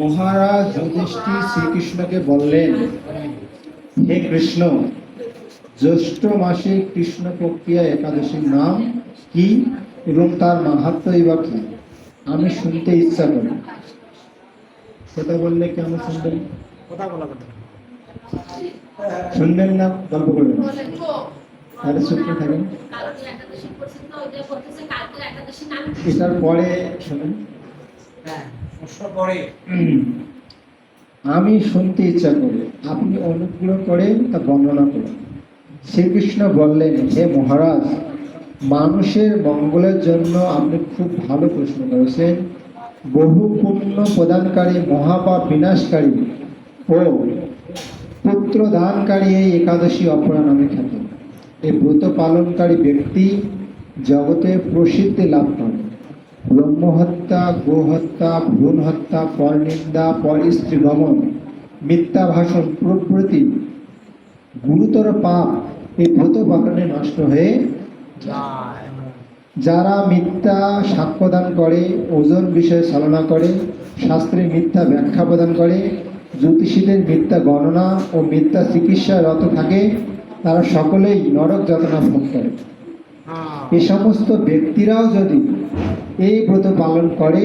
মহারাজ যুধিষ্ঠির শ্রীকৃষ্ণকে বললেন, হে কৃষ্ণ, জ্যৈষ্ঠ মাসে কৃষ্ণ প্রক্রিয়া একাদশীর নাম কি এবং তার মাহাত্মই বা কি? আমি শুনতে ইচ্ছা করি। সেটা বললে কেমন শুনবেন? শুনবেন না, গল্প করবেন তাহলে করে থাকেন। এটার পরে শুনুন। হ্যাঁ আমি শুনতে ইচ্ছা করি আপনি অনুগ্রহ করে তা বর্ণনা করুন। শ্রীকৃষ্ণ বললেন হে মহারাজ মানুষের মঙ্গলের জন্য আপনি খুব ভালো প্রশ্ন করেছেন। বহু পুণ্য প্রদানকারী মহাপাপ বিনাশকারী ও পুত্র দানকারী এই একাদশী অপরা নামে খ্যাত। এই ব্রত পালনকারী ব্যক্তি জগতে প্রসিদ্ধি লাভ করে। ব্রহ্মহত্যা, গোহত্যা ভ্রূণ হত্যা পরনিন্দা পর স্ত্রী গমন মিথ্যা ভাষণ প্রভৃতি গুরুতর পাপ এই ব্রত পালনে নষ্ট হয়ে যায়। যারা মিথ্যা সাক্ষ্য সাক্ষ্যদান করে, ওজন বিষয়ে চালনা করে, শাস্ত্রে মিথ্যা ব্যাখ্যা প্রদান করে, জ্যোতিষীদের মিথ্যা গণনা ও মিথ্যা চিকিৎসায় রত থাকে তারা সকলেই নরক যাতনা ভোগ করে। হ্যাঁ। এ সমস্ত ব্যক্তিরাও যদি এই ব্রত পালন করে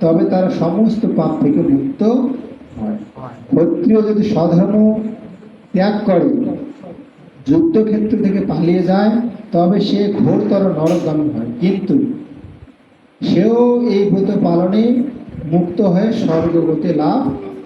তবে তারা সমস্ত পাপ থেকে মুক্ত হয়। হয়। ক্ষত্রিয় যদি স্বধর্ম ত্যাগ করে যুদ্ধক্ষেত্র থেকে পালিয়ে যায় তবে সে ঘোরতর নরকগামী হয়। কিন্তু সেও এই ব্রত পালনে মুক্ত হয়ে স্বর্গগতি লাভ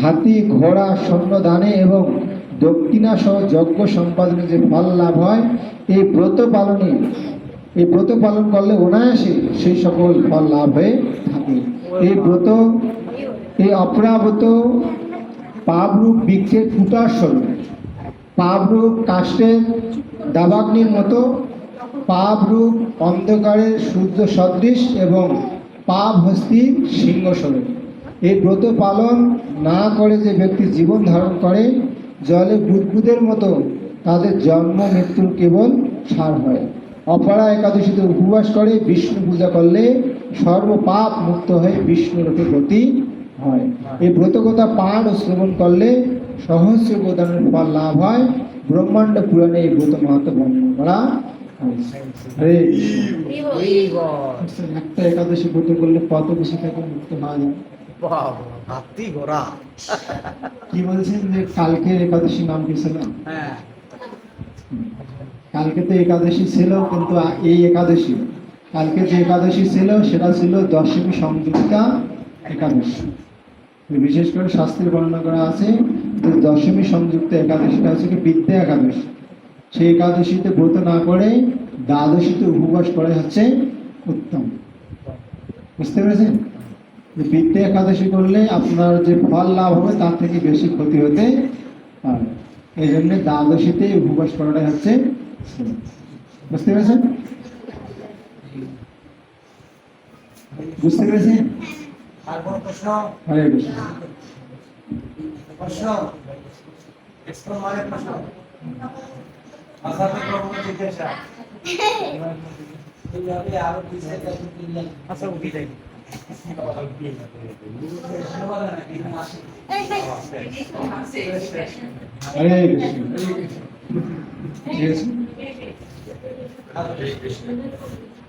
হাতি, ঘোড়া সৈন্য দানে এবং দক্ষিণা সহ যজ্ঞ সম্পাদনে যে ফল লাভ হয়, এই ব্রত পালনে, এই ব্রত পালন করলে অনায়াসে সেই সকল ফল লাভ হয়ে থাকে। এই ব্রত, এই অপরাব্রত পাপরূপ বৃক্ষের ফুটার স্বরূপ পাপরূপ কাষ্টের দাবাগ্নির মতো পাপরূপ অন্ধকারের সূর্য সদৃশ এবং পাপ হস্তির সিংহ স্বরূপ এই ব্রত পালন না করে যে ব্যক্তি জীবন ধারণ করে জলে বুদবুদের মতো তাদের জন্ম মৃত্যুর কেবল সার হয়। অপরা একাদশীতে উপবাস করে বিষ্ণু পূজা করলে সর্বপাপ মুক্ত হয়ে বিষ্ণুরূপে গতি হয়। এই ব্রতকথা পাঠ ও শ্রবণ করলে সহস্র প্রদানের ফল লাভ হয়। ব্রহ্মাণ্ড পুরাণে এই ব্রত মাহাত্ম বর্ণনা করা হরে একটা একাদশী ব্রত করলে কত বেশি থেকে মুক্ত হওয়া যায়? হাতি ঘোড়া কি বলছেন যে কালকের একাদশী নাম কি ছিল? হ্যাঁ। কালকে তো একাদশী ছিল কিন্তু এই একাদশী কালকে যে একাদশী ছিল সেটা ছিল দশমী সংযুক্তা একাদশী। বিশেষ করে শাস্ত্রের বর্ণনা করা আছে যে দশমী সংযুক্ত একাদশীটা হচ্ছে কি বিদ্যা একাদশী। সেই একাদশীতে ব্রত না করে দ্বাদশীতে উপবাস করে হচ্ছে উত্তম। বুঝতে পেরেছেন? বিদ্যা একাদশী করলে আপনার যে ফল লাভ হবে তার থেকে বেশি ক্ষতি হতে পারে। এই জন্য দ্বাদশীতে উপবাস করাটাই হচ্ছে বুঝতে পেরেছেন? বুঝতে পেরেছেন? আর কোন প্রশ্ন? হরে কৃষ্ণ। প্রশ্ন? এক্সপ্লোর মানে প্রশ্ন? প্রশ্ন জিজ্ঞাসা আচ্ছা উঠি যাই। হরে কৃষ্ণ ঠিক আছে